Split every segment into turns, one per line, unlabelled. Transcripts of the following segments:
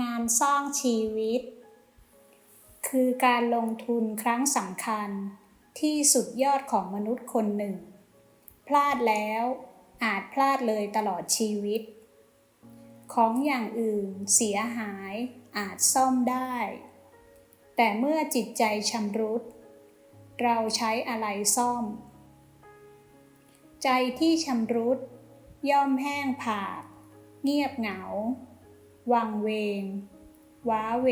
งานสร้างชีวิต คือการลงทุนครั้งสำคัญที่สุดยอดของมนุษย์คนหนึ่ง พลาดแล้วอาจพลาดเลยตลอดชีวิต ของอย่างอื่นเสียหายอาจซ่อมได้ แต่เมื่อจิตใจชำรุด เราใช้อะไรซ่อม ใจที่ชำรุดย่อมแห้งผาก เงียบเหงา วังเวง ว้าเหว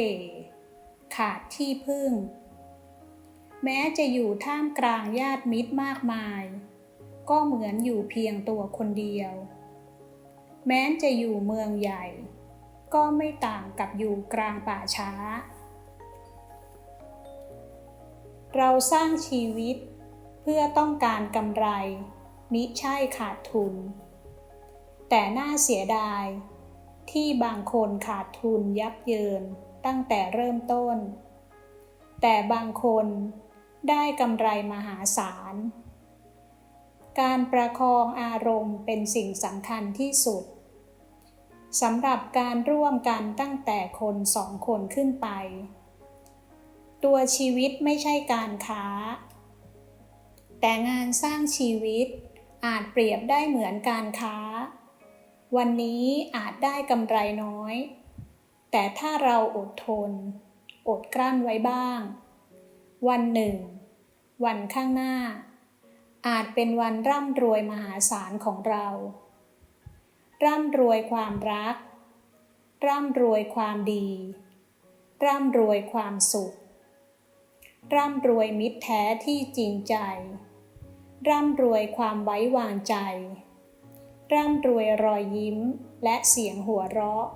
ขาดที่พึ่ง แม้จะอยู่ท่ามกลางญาติมิตรมากมาย ก็เหมือนอยู่เพียงตัวคนเดียว แม้จะอยู่เมืองใหญ่ ก็ไม่ต่างกับอยู่กลางป่าช้า เราสร้างชีวิตเพื่อต้องการกำไร มิใช่ขาดทุน แต่น่าเสียดาย ที่บางคนขาดทุนยับเยินตั้งแต่เริ่มต้น แต่บางคนได้กำไรมหาศาล การประคองอารมณ์เป็นสิ่งสำคัญที่สุดสำหรับการร่วมกันตั้งแต่คนสองคนขึ้นไป ตัวชีวิตไม่ใช่การค้า แต่งานสร้างชีวิตอาจเปรียบได้เหมือนการค้า วันนี้อาจได้กำไรน้อย แต่ถ้าเราอดทน อดกลั้นไว้บ้าง วันหนึ่ง วันข้างหน้า อาจเป็นวันร่ำรวยมหาศาลของเรา ร่ำรวยความรัก ร่ำรวยความดี ร่ำรวยความสุข ร่ำรวยมิตรแท้ที่จริงใจ ร่ำรวยความไว้วางใจ ร่ำรวยรอยยิ้ม และเสียงหัวเราะ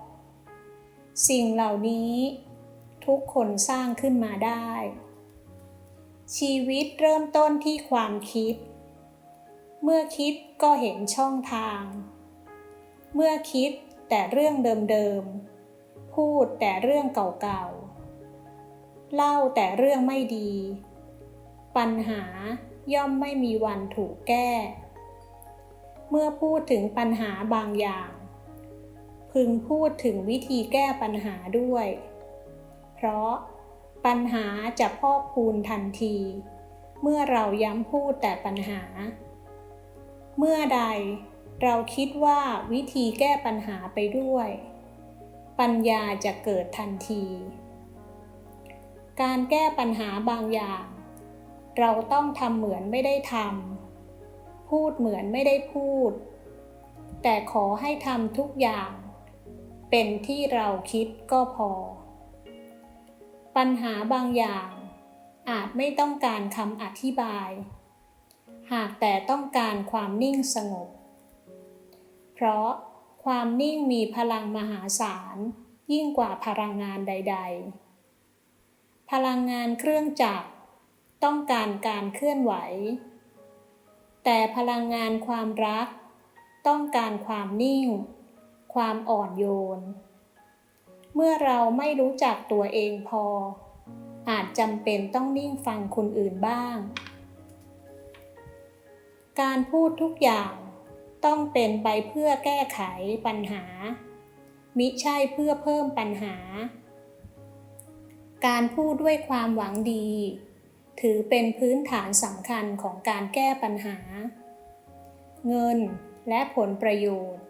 สิ่งเหล่านี้ ทุกคนสร้างขึ้นมาได้ ชีวิตเริ่มต้นที่ความคิด เมื่อคิดก็เห็นช่องทาง เมื่อคิดแต่เรื่องเดิมๆ พูดแต่เรื่องเก่าๆ เล่าแต่เรื่องไม่ดี ปัญหาย่อมไม่มีวันถูกแก้ เมื่อพูดถึงปัญหาบางอย่าง พึงพูดถึงวิธีแก้ปัญหาด้วย เพราะปัญหาจะพอกพูนทันที เมื่อเราย้ำพูดแต่ปัญหา เมื่อใดเราคิดว่าวิธีแก้ปัญหาไปด้วย ปัญญาจะเกิดทันที การแก้ปัญหาบางอย่าง เราต้องทำเหมือนไม่ได้ทำ พูดเหมือนไม่ได้พูด แต่ขอให้ทำทุกอย่าง เป็นที่เราคิดก็พอ ปัญหาบางอย่าง อาจไม่ต้องการคำอธิบาย หากแต่ต้องการความนิ่งสงบ เพราะความนิ่งมีพลังมหาศาล ยิ่งกว่าพลังงานใด ๆ พลังงานเครื่องจักรต้องการการเคลื่อนไหว แต่พลังงานความรัก ต้องการความนิ่ง ความอ่อนโยน เมื่อเราไม่รู้จักตัวเองพอ อาจจำเป็นต้องนิ่งฟังคนอื่นบ้าง การพูดทุกอย่างต้องเป็นไปเพื่อแก้ไขปัญหา มิใช่เพื่อเพิ่มปัญหา การพูดด้วยความหวังดี ถือเป็นพื้นฐานสำคัญของการแก้ปัญหา เงินและผลประโยชน์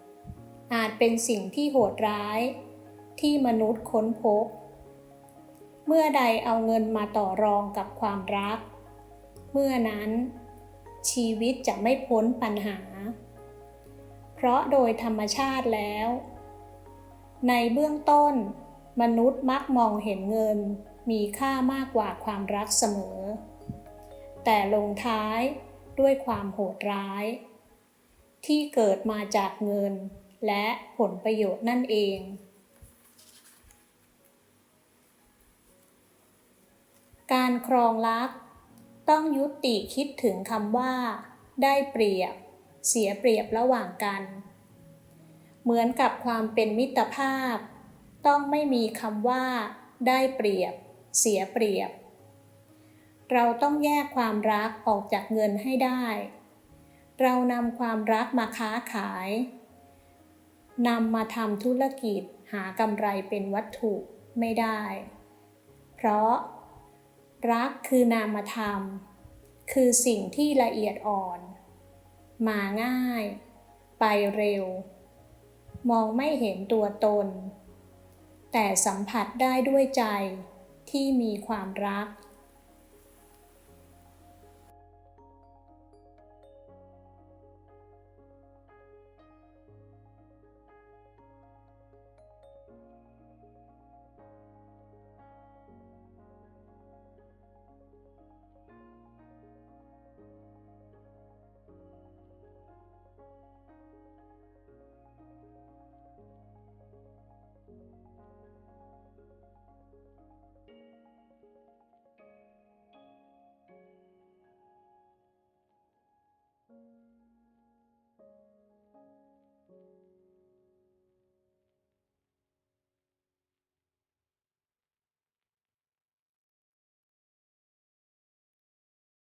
อาจเป็นสิ่งที่โหดร้าย ที่มนุษย์ค้นพบ เมื่อใดเอาเงินมาต่อรองกับความรัก เมื่อนั้น ชีวิตจะไม่พ้นปัญหา เพราะโดยธรรมชาติแล้ว ในเบื้องต้น มนุษย์มักมองเห็นเงิน มีค่ามากกว่าความรักเสมอ แต่ลงท้ายด้วยความโหดร้าย ที่เกิดมาจากเงินและผลประโยชน์นั่นเอง การครองรัก ต้องยุติคิดถึงคำว่า ได้เปรียบ เสียเปรียบระหว่างกัน เหมือนกับความเป็นมิตรภาพ ต้องไม่มีคำว่า ได้เปรียบ เสียเปรียบ เราต้องแยกความรักออกจากเงินให้ได้ เรานำความรักมาค้าขายนำมาทำธุรกิจหากำไรเป็นวัตถุไม่ได้ เพราะ รักคือนามธรรม คือสิ่งที่ละเอียดอ่อน มาง่าย ไปเร็ว มองไม่เห็นตัวตน แต่สัมผัสได้ด้วยใจ ที่มีความรัก